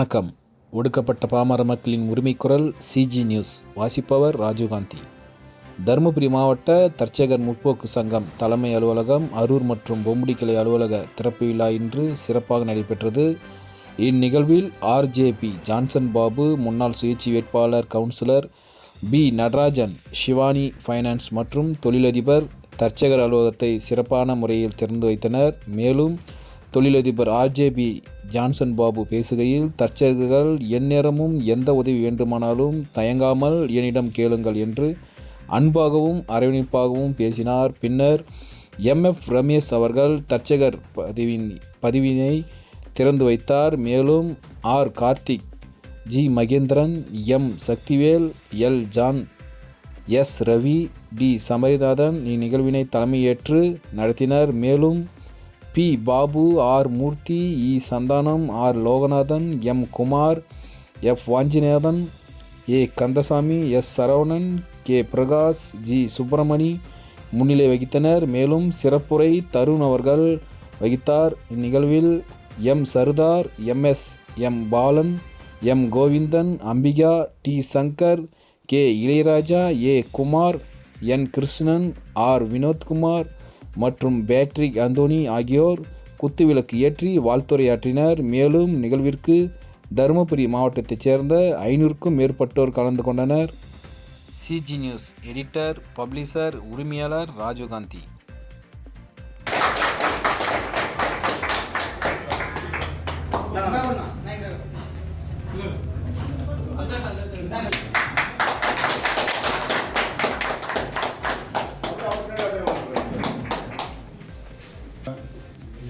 வணக்கம். ஒடுக்கப்பட்ட பாமர மக்களின் உரிமை குரல் சிஜி நியூஸ் வாசிப்பவர் ராஜீவ்காந்தி. தருமபுரி மாவட்ட தற்செயகர் முற்போக்கு சங்கம் தலைமை அலுவலகம் அரூர் மற்றும் பொம்புடி கிளை அலுவலக திறப்பு விழா இன்று சிறப்பாக நடைபெற்றது. இந்நிகழ்வில் ஆர்ஜேபி ஜான்சன் பாபு முன்னாள் சுயேட்சை வேட்பாளர் councillor P Natarajan Shivani finance மற்றும் தொழிலதிபர் தற்செயகர் அலுவலகத்தை சிறப்பான முறையில் திறந்து வைத்தனர். மேலும் தொழிலதிபர் ஆர்ஜேபி ஜான்சன் பாபு பேசுகையில் தற்செயல்கள் எந்நேரமும் எந்த உதவி வேண்டுமானாலும் தயங்காமல் என்னிடம் கேளுங்கள் என்று அன்பாகவும் அரவணைப்பாகவும் பேசினார். பின்னர் எம்எஃப் ரமேஷ் அவர்கள் தற்செயகர் பதிவின் பதிவினை திறந்து வைத்தார். மேலும் R Karthik G Mahendran M Sakthivel L John S Ravi T Samarinathan இந்நிகழ்வினை தலைமையேற்று நடத்தினர். மேலும் P. Babu R. Murthy E. Santhanam R. Loganathan M. Kumar F. Vanchinathan A. Kandasamy S. Saravanan K. Prakash G. Subramani முன்னிலை வகித்தனர். மேலும் சிறப்புரை தருண் அவர்கள் வகித்தார். இந்நிகழ்வில் M. Sardar MS M. Balan M. Govindan Ambika T. Shankar K. Ilayaraja A. Kumar N. Krishnan R. Vinothkumar மற்றும் Patrick Anthony ஆகியோர் குத்துவிளக்கு ஏற்றி வாழ்த்துரையாற்றினர். மேலும் நிகழ்விற்கு தருமபுரி மாவட்டத்தைச் சேர்ந்த ஐநூறுக்கும் மேற்பட்டோர் கலந்து கொண்டனர். சிஜி நியூஸ் எடிட்டர் பப்ளிஷர் உரிமையாளர் ராஜீவ்காந்தி.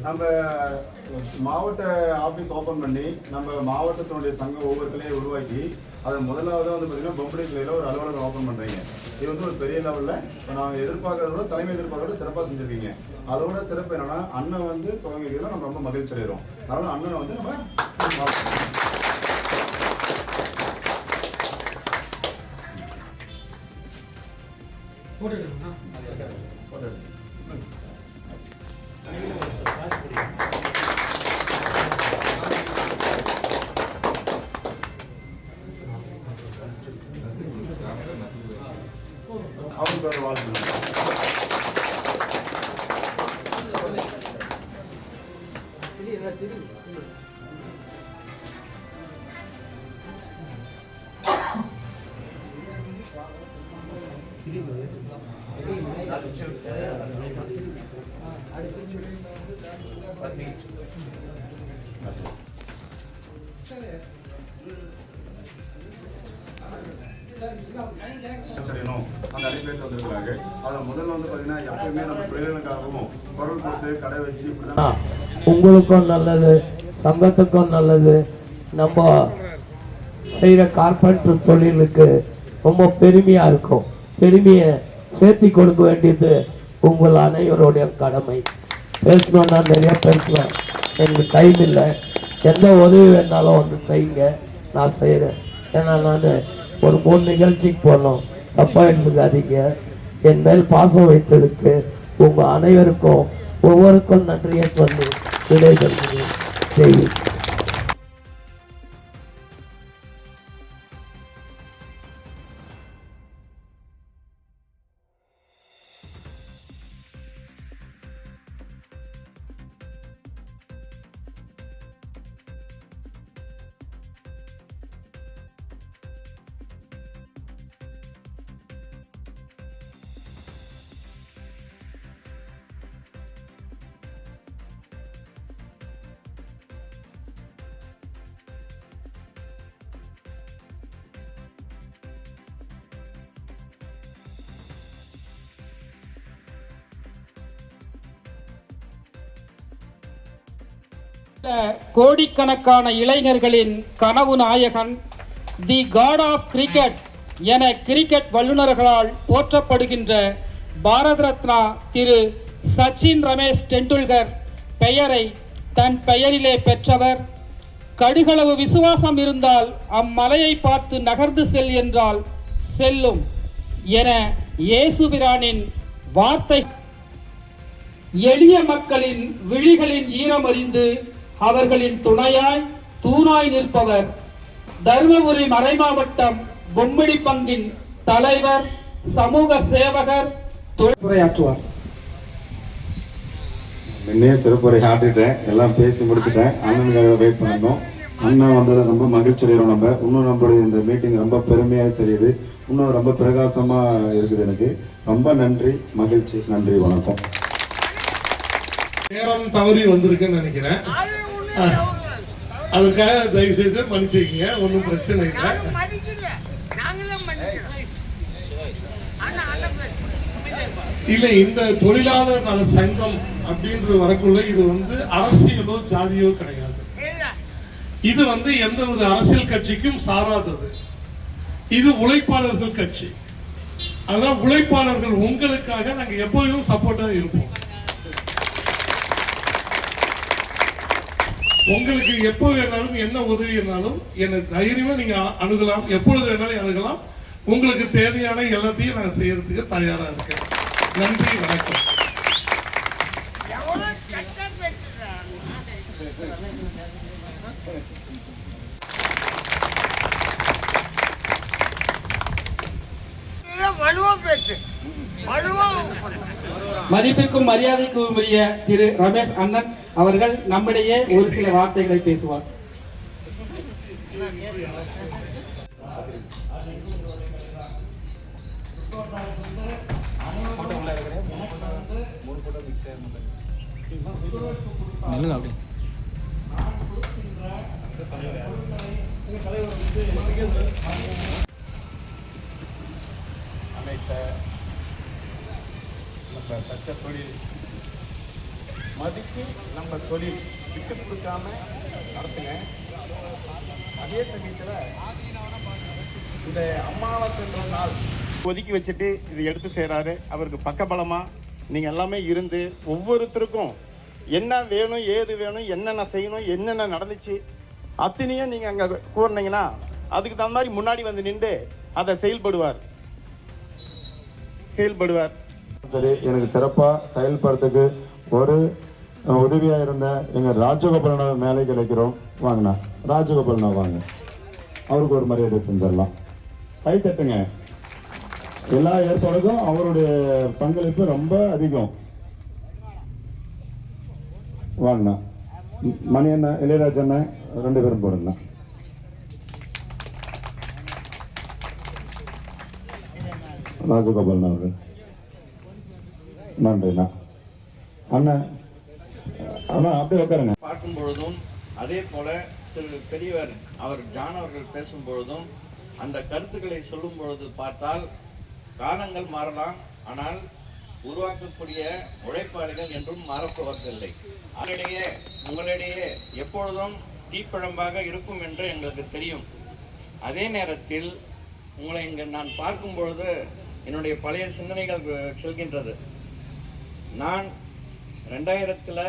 நம்ம மாவட்ட ஆஃபீஸ் ஓப்பன் பண்ணி நம்ம மாவட்டத்தினுடைய சங்கம் ஒவ்வொரு கிளையை உருவாக்கி அதை முதலாவதாக வந்து பார்த்தீங்கன்னா பொம்பளை கிளையில் ஒரு அலுவலகம் ஓப்பன் பண்ணுறீங்க இது வந்து ஒரு பெரிய லெவலில் இப்போ நாங்கள் எதிர்பார்க்கறத விட தலைமை எதிர்பார்க்கறத விட சிறப்பாக செஞ்சுருக்கீங்க. அதோட சிறப்பு என்னன்னா அண்ணன் வந்து துவங்கிக்கிறதுல நம்ம ரொம்ப மகிழ்ச்சி அடைகிறோம் அதனால அண்ணனை வந்து நம்ம biber vardır. Thank you. அந்த வந்திருக்காங்க அதில் முதல்ல வந்து பார்த்தீங்கன்னா எப்பயுமே நம்ம பிள்ளைகளுக்காகவும் குரல் கொடுத்து கடை வச்சு இப்படி உங்களுக்கும் நல்லது சங்கத்துக்கும் நல்லது. நம்ம செய்கிற கார்பெண்டர் தொழிலுக்கு ரொம்ப பெருமையாக இருக்கும். பெருமையை சேர்த்தி கொடுக்க வேண்டியது உங்கள் அனைவருடைய கடமை. பேசணும்னா நிறைய பேசலாம் எனக்கு டைம் இல்லை. எந்த உதவி வேணாலும் வந்து செய்யுங்க. நான் செய்கிறேன். ஏன்னா நான் ஒரு மூணு நிகழ்ச்சிக்கு போனோம். தப்பாக எடுத்துக்காதீங்க என் மேல் பாசம் வைத்ததுக்கு உங்கள் அனைவருக்கும் ஒவ்வொருக்கும் நன்றியை சொல்லி விடைபெறுகிறேன். செய்தி கோடிக்கணக்கான இளைஞர்களின் கனவு நாயகன் தி காட் ஆஃப் கிரிக்கெட் என கிரிக்கெட் வல்லுநர்களால் போற்றப்படுகின்ற பாரத ரத்னா திரு சச்சின் ரமேஷ் டெண்டுல்கர் பெயரை தன் பெயரிலே பெற்றவர். கடுகளவு விசுவாசம் இருந்தால் அம்மலையை பார்த்து நகர்ந்து செல் என்றால் செல்லும் என இயேசுபிரானின் வார்த்தை. எளிய மக்களின் விழிகளின் ஈரமறிந்து அவர்களின் துணையாய் தூணாய் நிற்பவர். தருமபுரி மறைமாவட்டம் பொம்மிடி பங்கின் தலைவர் சமூக சேவகர் உரையாற்றுவார். முன்னே சிறப்புரை ஆட்டிட்டேன் எல்லாம் பேசி முடிச்சிட்டேன். அண்ணனுக்காக வெயிட் பண்ணணும். அண்ணன் வந்தது ரொம்ப மகிழ்ச்சி அடைகிறோம் நம்ம. இன்னும் நம்மளுடைய இந்த மீட்டிங் ரொம்ப பெருமையாக தெரியுது. இன்னும் ரொம்ப பிரகாசமா இருக்குது எனக்கு. ரொம்ப நன்றி மகிழ்ச்சி நன்றி வணக்கம். நேரம் தவறி வந்திருக்குன்னு நினைக்கிறேன். அதுக்காக தயவு செய்து மன்னிச்சுக்கங்க ஒன்றும் பிரச்சனை இல்லை. இல்ல இந்த தொழிலாளர் நல சங்கம் அப்படின்ற வரக்குள்ள இது வந்து அரசியலோ ஜாதியோ கிடையாது. இது வந்து எந்த ஒரு அரசியல் கட்சிக்கும் சாராதது. இது உழைப்பாளர்கள் கட்சி. அதனால உழைப்பாளர்கள் உங்களுக்காக நாங்க எப்போதும் சப்போர்ட்டா இருப்போம். உங்களுக்கு எப்போ வேணாலும் என்ன உதவி வேணாலும் என்னை தைரியமா நீங்க அணுகலாம். எப்பொழுது வேணாலும் அணுகலாம். உங்களுக்கு தேவையான எல்லாத்தையும் நான் செய்யறதுக்கு தயாரா இருக்கேன். நன்றி வணக்கம். வலுவா மதிப்பிற்கும் மரியாதைக்கும் உரிய திரு ரமேஷ் அண்ணன் அவர்கள் நம்மிடையே ஒரு சில வார்த்தைகளை பேசுவார். நில்லுங்க அப்படி அமைத்த நம்ம தச்ச தொழில் மதித்து நம்ம தொழில் விட்டு கொடுக்காம நடத்துங்க. அதே சமயத்தில் இந்த அம்மாவத்தின்ற நாள் ஒதுக்கி வச்சுட்டு இது எடுத்து செய்கிறாரு அவருக்கு பக்கபலமாக நீங்கள் எல்லாமே இருந்து ஒவ்வொருத்தருக்கும் என்ன வேணும் ஏது வேணும் என்னென்ன செய்யணும் என்னென்ன நடந்துச்சு அத்தனையும் நீங்கள் அங்கே கூறினீங்கன்னா அதுக்கு தகுந்த மாதிரி முன்னாடி வந்து நின்று அதை செயல்படுவார். செயல்படுவார். சரி எனக்கு சிறப்பாக செயல்படுறதுக்கு ஒரு உதவியாக இருந்த எங்கள் ராஜகோபாலனை மேலே கிடைக்கிறோம் வாங்கண்ணா. ராஜகோபாலனா வாங்க. அவருக்கு ஒரு மரியாதை செஞ்சிடலாம். கை தட்டுங்க. எல்லா ஏற்பாடுக்கும் அவருடைய பங்களிப்பு ரொம்ப அதிகம். வாங்கண்ணா. மணி அண்ணா இளையராஜா அண்ணா ரெண்டு பேரும் போடுங்கண்ணா. ராஜகோபாலன் அவர்கள். நன்றிண்ணா. அண்ணன் அண்ணா அப்படியே உட்காருங்க. பார்க்கும் பொழுதும் அதே போல திரு பெரியவர் அவர் ஜான் அவர்கள் பேசும் பொழுதும் அந்த கருத்துக்களை சொல்லும் பொழுது பார்த்தால் காலங்கள் மாறலாம் ஆனால் உருவாக்கக்கூடிய உழைப்பாளிகள் என்றும் மாறப்போவதில்லை. அவரிடையே உங்களிடையே எப்பொழுதும் தீப்பழம்பாக இருக்கும் என்று எங்களுக்கு தெரியும். அதே நேரத்தில் உங்களை இங்கு நான் பார்க்கும் பொழுது என்னுடைய பழைய சிந்தனைகள் செல்கின்றது. நான் ரெண்டாயிரத்தில்